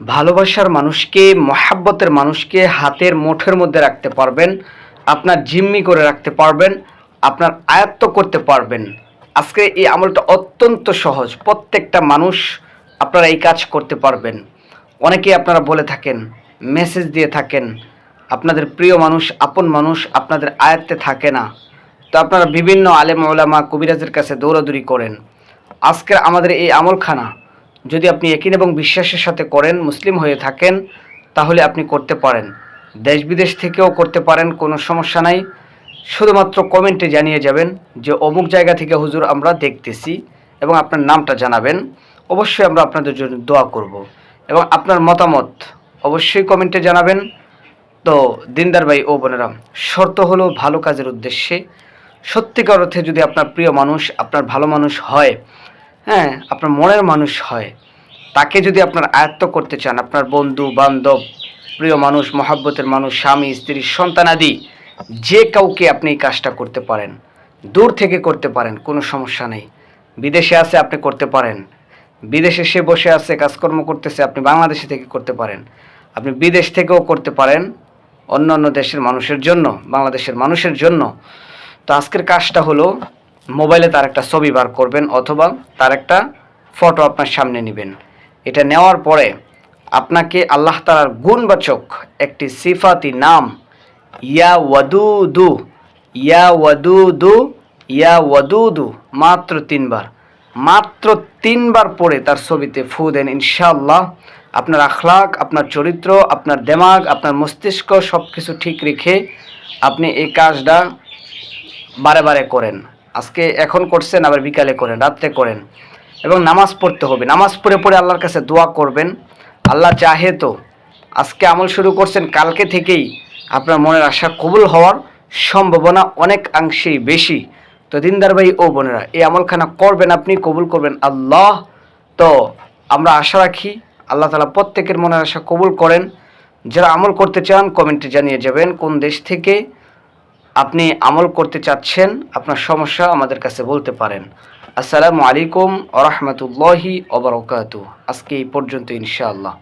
ভালোবাসার মানুষকে, মহাব্বতের মানুষকে হাতের মুঠের মধ্যে রাখতে পারবেন, আপনার জিম্মি করে রাখতে পারবেন, আপনার আয়ত্ত করতে পারবেন। আজকে এই আমলটা অত্যন্ত সহজ। প্রত্যেকটা মানুষ আপনারা এই কাজ করতে পারবেন। অনেকেই আপনারা বলে থাকেন মেসেজ দিয়ে থাকেন, আপনাদের প্রিয় মানুষ, আপন মানুষ আপনাদের আয়ত্তে থাকে না। তো আপনারা বিভিন্ন আলেম ওলামা কবিরাজের কাছে দৌড়াদৌড়ি করেন। আজকের আমাদের এই আমলখানা যদি আপনি একিন এবং বিশ্বাসের সাথে করেন, মুসলিম হয়ে থাকেন, তাহলে আপনি করতে পারেন। দেশ বিদেশ থেকেও করতে পারেন, কোনো সমস্যা নাই। শুধুমাত্র কমেন্টে জানিয়ে যাবেন যে, অমুক জায়গা থেকে হুজুর আমরা দেখতেছি এবং আপনার নামটা জানাবেন। অবশ্যই আমরা আপনাদের জন্য দোয়া করব। এবং আপনার মতামত অবশ্যই কমেন্টে জানাবেন। তো, দিনদার ভাই ও বোনেরা, শর্ত হলো ভালো কাজের উদ্দেশ্যে। সত্যিকার অর্থে যদি আপনার প্রিয় মানুষ, আপনার ভালো মানুষ হয় হ্যাঁ। আপনার মনের মানুষ হয়। তাকে যদি আপনার আয়ত্ত করতে চান, আপনার বন্ধু, বান্ধব, প্রিয় মানুষ, মহাব্বতের মানুষ, স্বামী, স্ত্রী সন্তানাদি যে কাউকে আপনি এই কাজটা করতে পারেন, দূর থেকে করতে পারেন, কোনো সমস্যা নেই। বিদেশে আছে, আপনি করতে পারেন। বিদেশে সে বসে আছে, কাজকর্ম করতেছে, আপনি বাংলাদেশে থেকে করতে পারেন। আপনি বিদেশ থেকেও করতে পারেন অন্য অন্য দেশের মানুষের জন্য, বাংলাদেশের মানুষের জন্য। তো আজকের কাজটা হলো মোবাইলে তার একটা ছবি বার করবেন অথবা তার একটা ফটো আপনার সামনে নেবেন। এটা নেওয়ার পরে আপনাকে আল্লাহ তালার গুণবাচক একটি সিফাতি নাম, ইয়া ওয়াদুদু ইয়া ওয়াদুদু ইয়া ওয়াদুদু, মাত্র তিনবার। মাত্র তিনবার পরে তার ছবিতে ফু দেন ইনশাআল্লাহ। আপনার আখলাক, আপনার চরিত্র, আপনার দেমাগ, আপনার মস্তিষ্ক সব কিছু ঠিক রেখে আপনি এই কাজটা বারে বারে করেন। আজকে এখন করছেন, আবার বিকালে করেন, রাত্রে করেন। এবং নামাজ পড়তে হবে। নামাজ পড়ে পড়ে আল্লাহর কাছে দোয়া করবেন। আল্লাহ চাহে তো আজকে আমল শুরু করছেন, কালকে থেকেই আপনার মনের আশা কবুল হওয়ার সম্ভাবনা অনেক অংশেই বেশি। তো দিনদার ভাই ও বোনেরা, এই আমলখানা করবেন আপনি, কবুল করবেন আল্লাহ। তো আমরা আশা রাখি আল্লাহ তালা প্রত্যেকের মনের আশা কবুল করেন। যারা আমল করতে চান, কমেন্টে জানিয়ে যাবেন কোন দেশ থেকে আপনি আমল করতে চাচ্ছেন, আপনার সমস্যা আমাদের কাছে বলতে পারেন। আসসালামু আলাইকুম আ রহমতুল্লাহি আজকে এই পর্যন্ত ইনশাআল্লাহ।